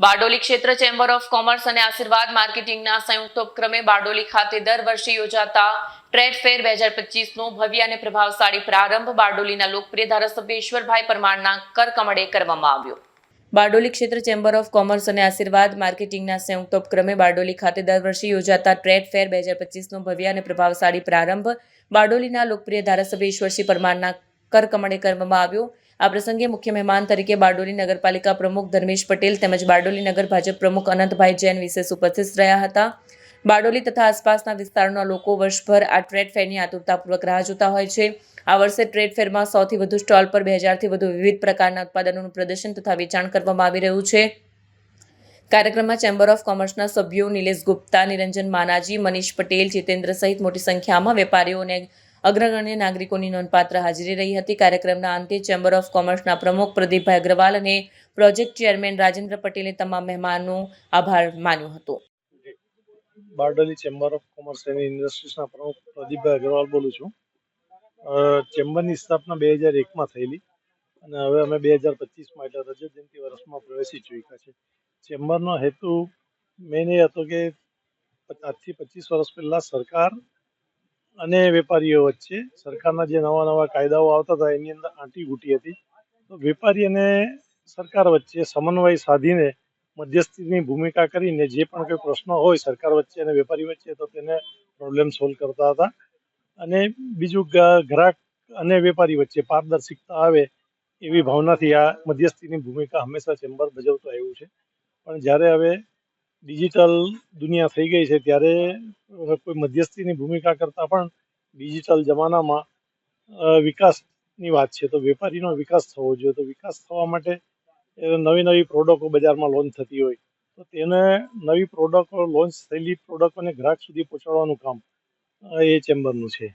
બારડોલી ક્ષેત્ર chamber of commerce અને આશીર્વાદ માર્કેટિંગના સંયુક્ત ઉપક્રમે બારડોલી ખાતે દર વર્ષે યોજાતા ટ્રેડ ફેર બે હજાર પચીસનો ભવ્ય અને પ્રભાવશાળી પ્રારંભ બારડોલીના લોકપ્રિય ધારાસભ્ય ઈશ્વરભાઈ પરમારના કરકમળે કરવામાં આવ્યો. બારડોલી ક્ષેત્ર ચેમ્બર ઓફ કોમર્સ અને આશીર્વાદ માર્કેટિંગના સંયુક્ત ઉપક્રમે બારડોલી ખાતે દર વર્ષે યોજાતા ટ્રેડ ફેર બે હજાર પચીસનો ભવ્ય અને પ્રભાવશાળી પ્રારંભ બારડોલીના લોકપ્રિય ધારાસભ્ય ઈશ્વરસિંહ પરમારના કરકમળે કરવામાં આવ્યો. આ પ્રસંગે મુખ્ય મહેમાન તરીકે બારડોલી નગરપાલિકા પ્રમુખ ધર્મેશ પટેલ તેમજ બારડોલી નગર ભાજપ પ્રમુખ અનંતભાઈ જૈન વિશેષ ઉપસ્થિત રહ્યા હતા. બારડોલી તથા આસપાસના વિસ્તારના લોકો વર્ષભર આ ટ્રેડ ફેરની આતુરતાપૂર્વક રાહ જોતા હોય છે. આ વર્ષે ટ્રેડ ફેરમાં સૌથી વધુ સ્ટોલ પર બે હજારથી વધુ વિવિધ પ્રકારના ઉત્પાદનોનું પ્રદર્શન તથા વેચાણ કરવામાં આવી રહ્યું છે. કાર્યક્રમમાં ચેમ્બર ઓફ કોમર્સના સભ્યો નિલેશ ગુપ્તા, નિરંજન માનાજી, મનીષ પટેલ, જીતેન્દ્ર સહિત મોટી સંખ્યામાં વેપારીઓ અને અગ્રગણ્ય નાગરિકોની નોંધપાત્ર હાજરી રહી હતી. કાર્યક્રમના અંતે ચેમ્બર ઓફ કોમર્સના પ્રમુખ પ્રદીપભાઈ અગ્રવાલ અને પ્રોજેક્ટ ચેરમેન રાજેન્દ્ર પટેલે તમામ મહેમાનનો આભાર માન્યો હતો. Bardoli chamber of commerce and ઇન્ડસ્ટ્રીઝના પ્રમુખ પ્રદીપભાઈ અગ્રવાલ બોલું છું. ચેમ્બરની સ્થાપના બે હજાર એકમાં થયેલી અને હવે અમે બે હજાર પચીસમાં એટલે રજત જયંતિ વર્ષમાં પ્રવેશી ચૂક્યા છે. ચેમ્બરનો હેતુ મેઇન એ હતો કે આજથી પચીસ વર્ષ પહેલાં સરકાર અને વેપારીઓ વચ્ચે સરકારના જે નવા નવા કાયદાઓ આવતા હતા, એની અંદર આંટી ઘૂંટી હતી. તો વેપારી અને સરકાર વચ્ચે સમન્વય સાધીને મધ્યસ્થીની ભૂમિકા કરીને જે પણ કોઈ પ્રશ્નો હોય સરકાર વચ્ચે અને વેપારી વચ્ચે, તો તેને પ્રોબ્લેમ સોલ્વ કરતા હતા. અને બીજું ગ્રાહક અને વેપારી વચ્ચે પારદર્શિકતા આવે એવી ભાવનાથી આ મધ્યસ્થીની ભૂમિકા હંમેશા ચેમ્બર ભજવતો આવ્યું છે. પણ જ્યારે હવે ડિજિટલ દુનિયા થઈ ગઈ છે ત્યારે કોઈ મધ્યસ્થીની ભૂમિકા કરતાં પણ ડિજિટલ જમાનામાં વિકાસની વાત છે. તો વેપારીનો વિકાસ થવો જોઈએ. તો વિકાસ થવા માટે નવી નવી પ્રોડક્ટો બજારમાં લોન્ચ થતી હોય. તો તેને નવી પ્રોડક્ટો લોન્ચ થયેલી પ્રોડક્ટોને ગ્રાહક સુધી પહોંચાડવાનું કામ એ ચેમ્બરનું છે.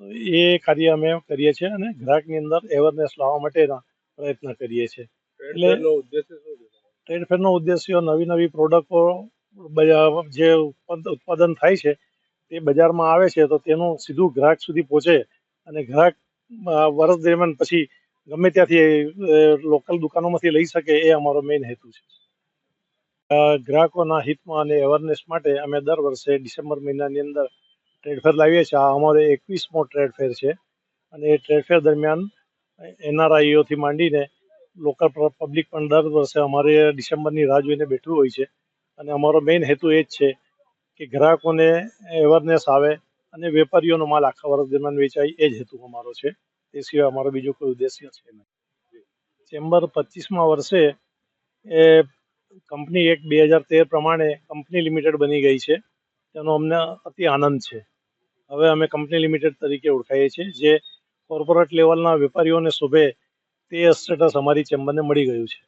તો એ કાર્ય અમે કરીએ છીએ અને ગ્રાહકની અંદર અવેરનેસ લાવવા માટેના પ્રયત્ન કરીએ છીએ. એટલે ટ્રેડ ફેરનો ઉદ્દેશ્ય નવી નવી પ્રોડક્ટો જે ઉત્પાદન થાય છે, તે બજારમાં આવે છે, તો તેનું સીધું ગ્રાહક સુધી પહોંચે અને ગ્રાહક વર્ષ દરમિયાન પછી ગમે ત્યાંથી લોકલ દુકાનોમાંથી લઈ શકે એ અમારો મેઇન હેતુ છે. ગ્રાહકોના હિતમાં અને અવેરનેસ માટે અમે દર વર્ષે ડિસેમ્બર મહિનાની અંદર ટ્રેડ ફેર લાવીએ છીએ. આ અમારો એકવીસમો ટ્રેડ ફેર છે અને એ ટ્રેડફેર દરમિયાન એનઆરઆઈઓથી માંડીને લોકલ પબ્લિક પણ દર વર્ષે અમારે ડિસેમ્બરની રાહ જોઈને બેઠું હોય છે. અને અમારો મેઇન હેતુ એ જ છે કે ગ્રાહકોને અવેરનેસ આવે અને વેપારીઓનો માલ આખા વર્ષ દરમિયાન વેચાય, એ જ હેતુ અમારો છે. તે સિવાય અમારો બીજો કોઈ ઉદ્દેશ્ય છે નહીં. ચેમ્બર પચીસમાં વર્ષે એ કંપની એક બે હજાર તેર પ્રમાણે કંપની લિમિટેડ બની ગઈ છે. તેનો અમને અતિ આનંદ છે. હવે અમે કંપની લિમિટેડ તરીકે ઓળખાઈએ છીએ. જે કોર્પોરેટ લેવલના વેપારીઓને શોભે તે સ્ટેટસ અમારી ચેમ્બરને મળી ગયું છે.